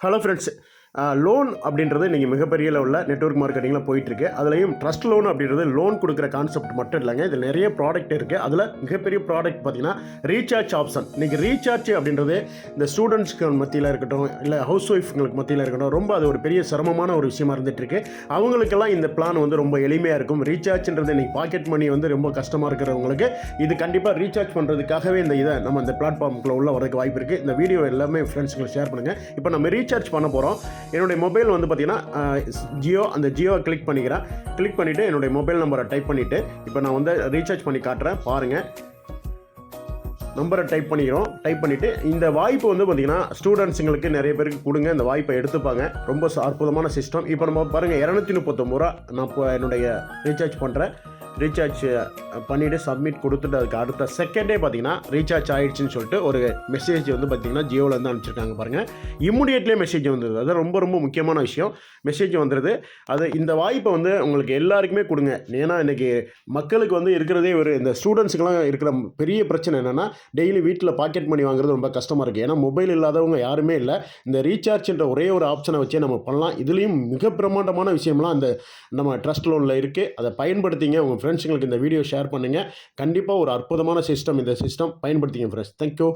Hello friends loan அப்படின்றது இன்றைக்கி மிகப்பெரிய லெவலில் நெட்வொர்க் மார்க்கெட்டிங்கில் போயிட்டுருக்கு. அதுலேயும் ட்ரஸ்ட் லோன் அப்படின்றது லோன் கொடுக்குற கான்செப்ட் மட்டும் இல்லைங்க. இதில் நிறைய ப்ராடக்ட் இருக்குது அதில் மிகப்பெரிய ப்ராடக்ட் பார்த்திங்கன்னா ரீசார்ஜ் ஆப்ஷன் இன்றைக்கி ரீசார்ஜ் அப்படின்றது இந்த ஸ்டூடெண்ட்ஸ்க்கு மத்தியில் இருக்கட்டும் இல்லை ஹவுஸ் ஒய்ஃப்ங்களுக்கு மத்தியில் இருக்கட்டும் ரொம்ப அது ஒரு பெரிய சிரமமான ஒரு விஷயமா இருந்துகிட்ருக்கு அவங்களுக்கெல்லாம் இந்த பிளான் வந்து ரொம்ப எளிமையாக இருக்கும். ரீசார்ஜ்ன்றது இன்றைக்கி பாக்கெட் மணி வந்து ரொம்ப கஷ்டமாக இருக்கிறவங்களுக்கு இது கண்டிப்பாக ரீசார்ஜ் பண்ணுறதுக்காகவே இந்த இதை நம்ம இந்த பிளாட்ஃபார்முக்குள்ளே உள்ள வரதுக்கு வாய்ப்பு இருக்குது இந்த வீடியோ எல்லாமே ஃப்ரெண்ட்ஸுங்களுக்கு ஷேர் பண்ணுங்கள் இப்போ நம்ம ரீசார்ஜ் பண்ண போகிறோம் என்னுடைய மொபைல் வந்து பார்த்தீங்கன்னா ஜியோ அந்த ஜியோவை கிளிக் பண்ணிக்கிறேன். கிளிக் பண்ணிவிட்டு என்னுடைய மொபைல் நம்பரை டைப் பண்ணிவிட்டு இப்போ நான் வந்து ரீசார்ஜ் பண்ணி காட்டுறேன். பாருங்கள் நம்பரை டைப் பண்ணிக்கிறோம். டைப் பண்ணிவிட்டு இந்த வாய்ப்பு வந்து பார்த்திங்கன்னா ஸ்டூடெண்ட்ஸுங்களுக்கு நிறைய பேருக்கு கொடுங்க. இந்த வாய்ப்பை எடுத்துப்பாங்க. ரொம்ப ச- அற்புதமான சிஸ்டம் இப்போ நம்ம பாருங்கள் இரநூத்தி முப்பத்தொம்பது ரூபா நான் இப்போ என்னுடைய ரீசார்ஜ் பண்ணுறேன் ரீசார்ஜ் பண்ணிவிட்டு சப்மிட் கொடுத்துட்டு அதுக்கு அடுத்த செகண்டே பார்த்தீங்கன்னா ரீசார்ஜ் ஆயிடுச்சுன்னு சொல்லிட்டு ஒரு மெசேஜ் வந்து பார்த்தீங்கன்னா ஜியோலேருந்து அனுப்பிச்சிருக்காங்க பாருங்கள் இம்மிடியேட்லேயே மெசேஜ் வந்தது. அது ரொம்ப ரொம்ப முக்கியமான விஷயம். மெசேஜ் வந்துடுது அது இந்த வாய்ப்பை வந்து உங்களுக்கு எல்லாருக்குமே கொடுங்க. ஏன்னா இன்றைக்கி மக்களுக்கு வந்து இருக்கிறதே ஒரு இந்த ஸ்டூடெண்ட்ஸுக்கெலாம் இருக்கிற பெரிய பிரச்சனை என்னென்னா டெய்லி வீட்டில் பாக்கெட் மணி வாங்குறது ரொம்ப கஷ்டமாக இருக்குது ஏன்னா மொபைல் இல்லாதவங்க யாருமே இல்லை. இந்த ரீசார்ஜ்ன்ற ஒரே ஒரு ஆப்ஷனை வச்சே நம்ம பண்ணலாம். இதுலேயும் மிக பிரம்மாண்டமான விஷயம்லாம் அந்த நம்ம ட்ரஸ்ட் லோனில் இருக்குது அதை பயன்படுத்திங்க. உங்கள் ஃப்ரெண்ட்ஸுங்களுக்கு இந்த வீடியோ ஷேர் பண்ணுங்கள் கண்டிப்பாக ஒரு அற்புதமான சிஸ்டம் இந்த சிஸ்டம் பயன்படுத்திங்க ஃப்ரெண்ட்ஸ் தேங்க்யூ